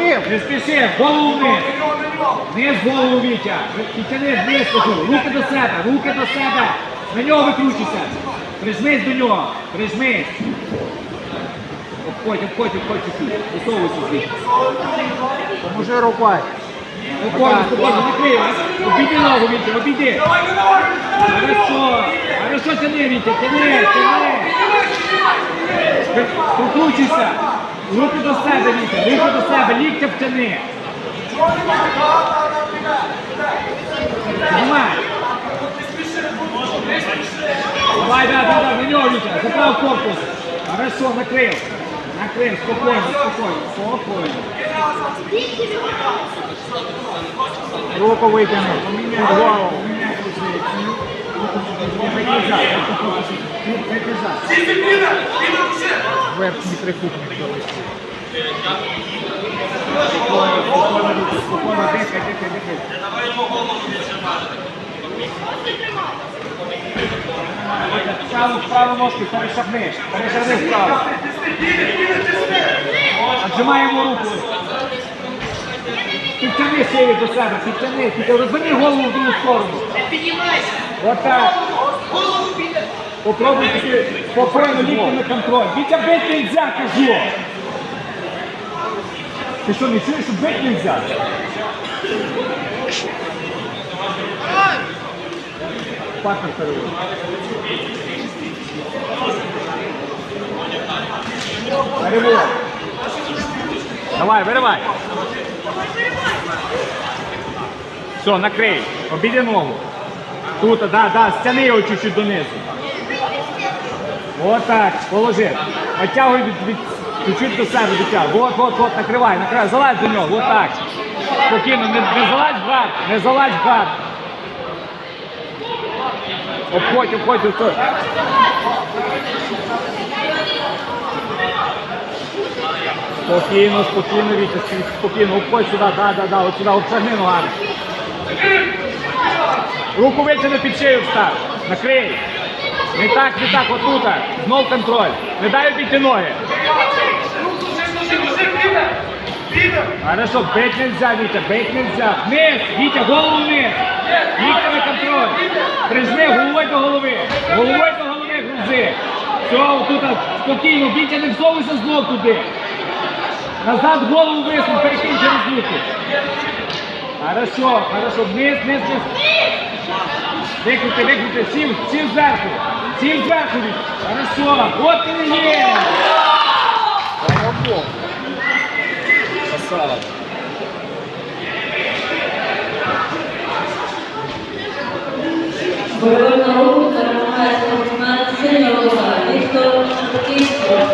Не. Спіши, голову вниз. Вниз голову Вітя. Підтяни вниз, кажу. Руки до себе, руки до себе. На нього викручуйся. Прижмись до нього. Прижмись. Обходь, обходь, обходь. Висовуйся звідси. Поможи рукою. Обійди ногу, Вітя, обійди. Хорошо. Хорошо, тяни, Вітя, тяни, тяни. Прикручуйся. Руки до себе, Вітя, руки до себе, ліктя втяни. Знімай. Давай, да, да, да, на нього, Вітя, заправ корпус. Хорошо, накрив. Накрив, спокійно, спокійно, спокійно. Руку витягни. Під голову. Верхній трикутник залишив. Спокійно, дихай, дихай, дихай. Праву, праву ножку перешагни, перешагни вправо. Отжимаємо руку. Підтяни силі до себе, підтяни, підтяни. Розверни голову в другу сторону. Отак. Попробуй таки спокійно лікти на контроль. Вітя бити нельзя, кажу. Ти що, не чуєш, що бити нельзя? Партнер переводить. Перевод. Давай, виривай. Все, накрий. Обійди ногу. Тут, да, да, стяни його чуть-чуть донизу. Отак, положи. Оттягуй від, від, чуть-чуть до себе дотягуй. От, от, от, накривай, накривай. Залазь до нього, отак. Спокійно, не, не залазь гад, не залазь гад. Обходь, обходь, обходь. Спокійно, спокійно, Вітя, спокійно, обходь сюди, да, да, да, от сюди, обшагни ногами. Руку витягни під шию встав. Накрий. Не так, не так, отут. Знов контроль. Не дай обійти ноги. Хорошо, бить нельзя, Вітя, бить нельзя. Вниз, Вітя, голову вниз. Вітя контроль. Прижми головою до голови. Головою до голови грузи. Все, тут спокійно, Вітя, не всовуйся знов туди. Назад голову висунь, перекинь через руки. Хорошо, хорошо, вниз, вниз, вниз. Викрути, викрути, сів, сів зверху. Сів зверху. Хорошо, от і є. Красава.